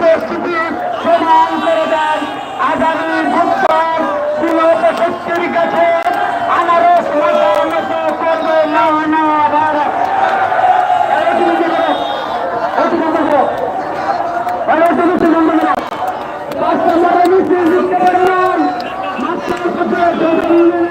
পরিস্থিতি প্রমাণ করে দেন। আগামী বুধবার বিগত শক্তির কাছে আনারস মাথার মতো করবে। না না আবার। ধন্যবাদ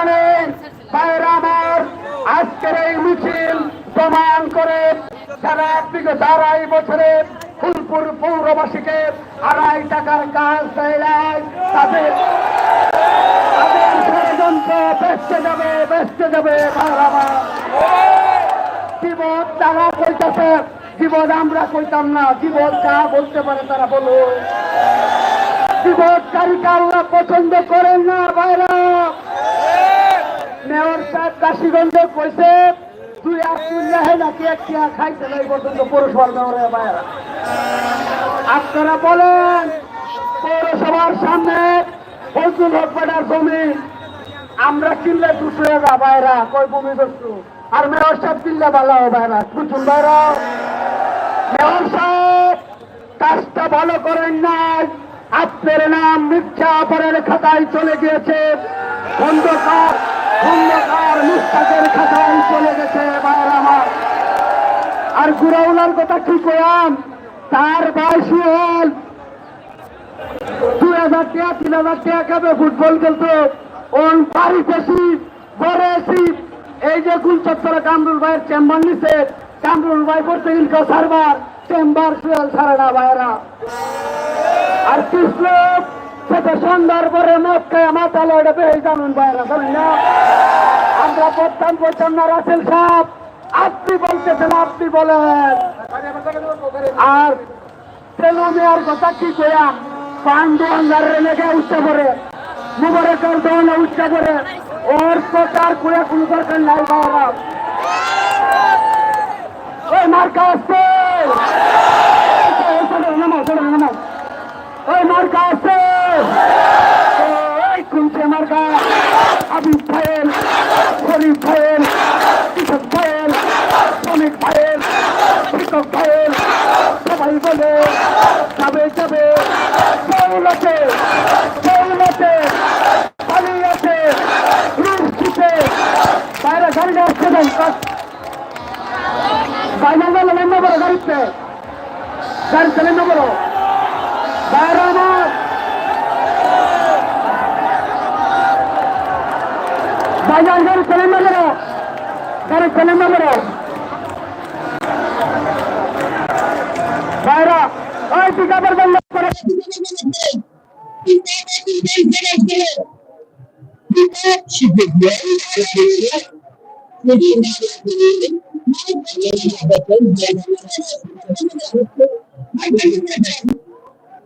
বাইরা আমার, আজকের এই মিছিল প্রমাণ করে যারা বিগত আড়াই বছরে ফুলপুর পৌরবাসীকে আড়াই টাকার কাজ দেয় তাদের তারা আমরা না, জীবন যা বলতে পারে তারা বলো জীবনকারীকে আল্লাহ পছন্দ করেন না বাইরা মেয়র সাহেব কাশিগঞ্জে কইছে, তুই আব্দুল্লাহ নাকি একটি খাইতে নাই পর্যন্ত পৌরসভার মেয়রে? বাইরা আপনারা বলেন, পৌরসভার সামনে ফজলুল হক পাড়ার জমি, আমরা কিনলে দুশো টাকা বাইরা, কই ভূমি দস্যু আর মেয়র সাহেব কিনলে ভালো বাইরা বুঝুন বাইরা। মেয়র সাহেব, কাজটা ভালো করেন নাই, আপনার নাম মিথ্যা অপরের খাতায় চলে গিয়েছে। খন্দকার খন্দকার মুস্তাকের খাতায় চলে গেছে বাইরা আর গুড়াউলার কথা কি কয়াম তার বয়সী হল দুই হাজার টাকা, তিন হাজার টাকা ফুটবল খেলতো। ওন বেশি এসি এই যে গুলচত্বরে কামরুল ভাইয়ের চেম্বার নিছে, কামরুল ভাই করতে ইনকা সারবার চেম্বার সুয়েল সারে না ভাইরা আর কৃষ্ণ সেটা সন্ধ্যার পরে মদ খায় মাথা লড়ে বেয়ে জানুন না আমরা বলতাম বলতাম না রাসেল সাহেব আপনি বলতেছেন আপনি বলেন আর তেলুমিয়ার কথা কি কয়াম পান্ডু আঙ্গারের লেগে উঠতে পারে মুবারকের দৌলে উঠতে পারে ওর প্রচার করে কোনো দরকার নাই বাবা ওই মার্কা আসছে ওই মার্কা আসছে কুলছে মার্কা আবিব ভাইয়ের শরীফ ভাইয়ের, কৃষক ভাইয়ের, শ্রমিক ভাইয়ের শিক্ষক ভাইয়ের, সবাই বলে, যাবে যাবে। দৌলতে দৌলতে পালিয়েছে রুশিতে বাইরে গাড়িটা আসছে দেন বাইরে গেলে নেমে বড় গাড়িতে গাড়িতে নেমে বড় বাইরে আমার বাজার গাড়ি চলে না বড় গাড়ি চলে না বড় বাইরা ওই পিকাপের বন্ধ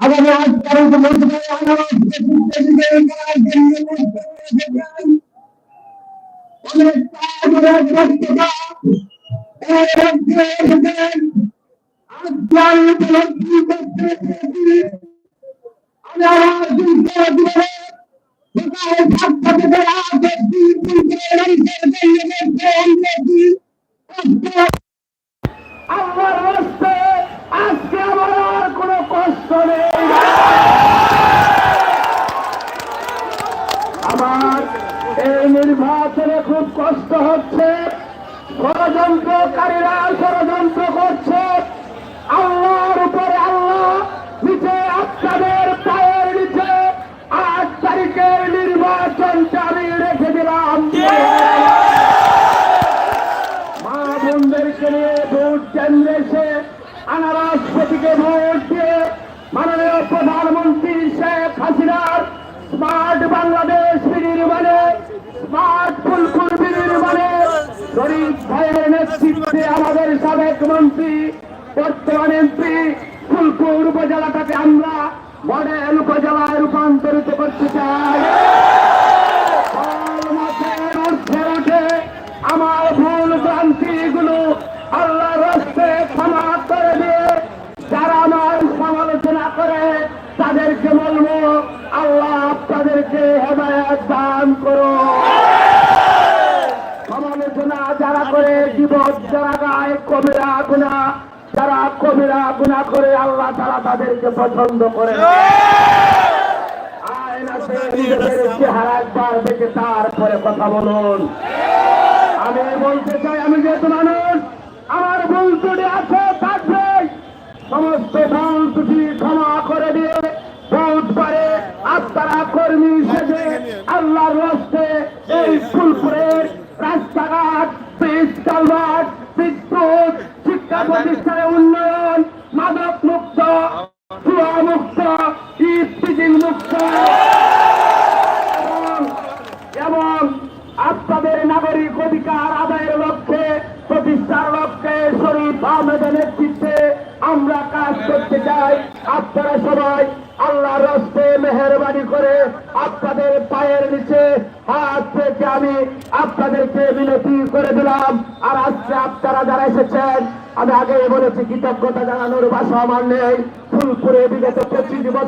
আগামী আজ পর্যন্ত আমার দুঃখ আজকে আমার আর কোনো কষ্ট নেই। আমার এই নির্বাচনে খুব কষ্ট হচ্ছে। ষড়যন্ত্রকারীরা ষড়যন্ত্র করছে। আজকে ভোট মাননীয় প্রধানমন্ত্রী শেখ হাসিনার স্মার্ট বাংলাদেশ বিনির্মাণে, স্মার্ট ফুলফুল বিনির্মাণে গরিব ভাইয়ের নেতৃত্বে আমাদের সাবেক মন্ত্রী, বর্তমান এমপি ফুলপুর উপজেলাটাকে আমরা মডেল উপজেলায় রূপান্তরিত করতে চাই। জীবন যারা গায় কবিরা গুণা, যারা কবিরা গুণা করে আল্লাহ তারা তাদেরকে পছন্দ করে। তারপরে কথা বলুন। আমি বলতে চাই, আমি যেহেতু মানুষ, আমার ভুল আছে, থাকবে। সমস্ত ক্ষমা করে দিয়ে বুধবারে আপনারা কর্মী অধিকার আদায়ের লক্ষ্যে, প্রতিষ্ঠার লক্ষ্যে শরীফ আহমেদের নেতৃত্বে আমরা কাজ করতে চাই। আপনারা সবাই আল্লাহ রস্তে মেহরবানি করে আপনাদের পায়ের নিচে হাত থেকে আমি আপনাদেরকে বিনতি করে দিলাম। আর আজকে আপনারা যারা এসেছেন, আমি আগে বলেছি, কৃতজ্ঞতা জানানোর ভাষা আমার নেই। ফুলপুরে বিগত পঁচিশ বছর